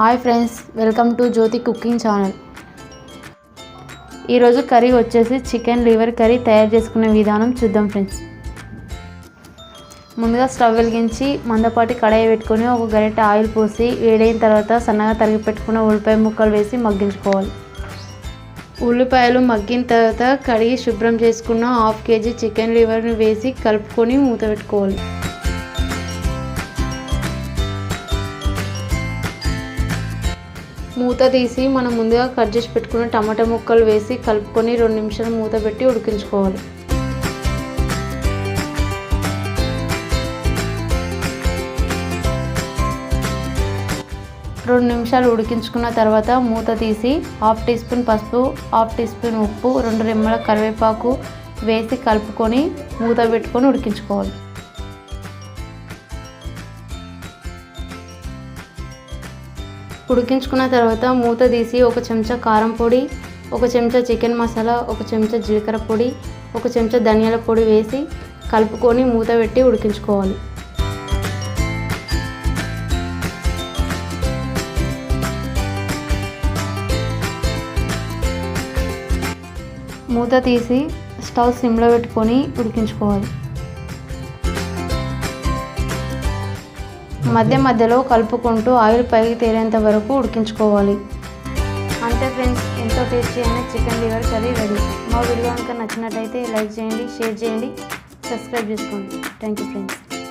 Hi friends welcome to Jyothi cooking channel. ఈరోజు curry వచ్చేసి chicken liver curry తయారు చేసుకునే విధానం చూద్దాం ఫ్రెండ్స్. ముందుగా స్టవ్ వెలిగించి మందపాటి కడాయి పెట్టుకొని ఒక గరిట ఆయిల్ పోసి వేడైన తర్వాత సన్నగా తరిగి పెట్టుకున్న ఉల్లిపాయ ముక్కలు వేసి మగ్గించుకోవాలి. ఉల్లిపాయలు మగ్గిన తర్వాత కడిగి శుభ్రం చేసుకున్న హాఫ్ కేజీ చికెన్ లివర్ని వేసి కలుపుకొని మూత పెట్టుకోవాలి. మూత తీసి మనం ముందుగా కట్ చేసి పెట్టుకున్న టమాటా ముక్కలు వేసి కలుపుకొని రెండు నిమిషాలు మూత పెట్టి ఉడికించుకోవాలి. రెండు నిమిషాలు ఉడికించుకున్న తర్వాత మూత తీసి హాఫ్ టీ స్పూన్ పసుపు హాఫ్ టీ స్పూన్ ఉప్పు రెండు రెమ్మల కరివేపాకు వేసి కలుపుకొని మూత పెట్టుకొని ఉడికించుకోవాలి. ఉడికించుకున్న తర్వాత మూత తీసి ఒక చెంచా కారం పొడి ఒక చెంచా చికెన్ మసాలా ఒక చెంచా జీలకర్ర పొడి ఒక చెంచా ధనియాల పొడి వేసి కలుపుకొని మూత పెట్టి ఉడికించుకోవాలి. మూత తీసి స్టవ్ సిమ్లో పెట్టుకొని ఉడికించుకోవాలి. మధ్య మధ్యలో కలుపుకుంటూ ఆయిల్ పైకి తేలేంత వరకు ఉడికించుకోవాలి. అంతే ఫ్రెండ్స్ ఎంతో టేస్టీ అయిన చికెన్ లివర్ కర్రీ రెడీ. మా వీడియో కనుక నచ్చినట్టయితే లైక్ చేయండి షేర్ చేయండి సబ్స్క్రైబ్ చేసుకోండి. Thank you friends.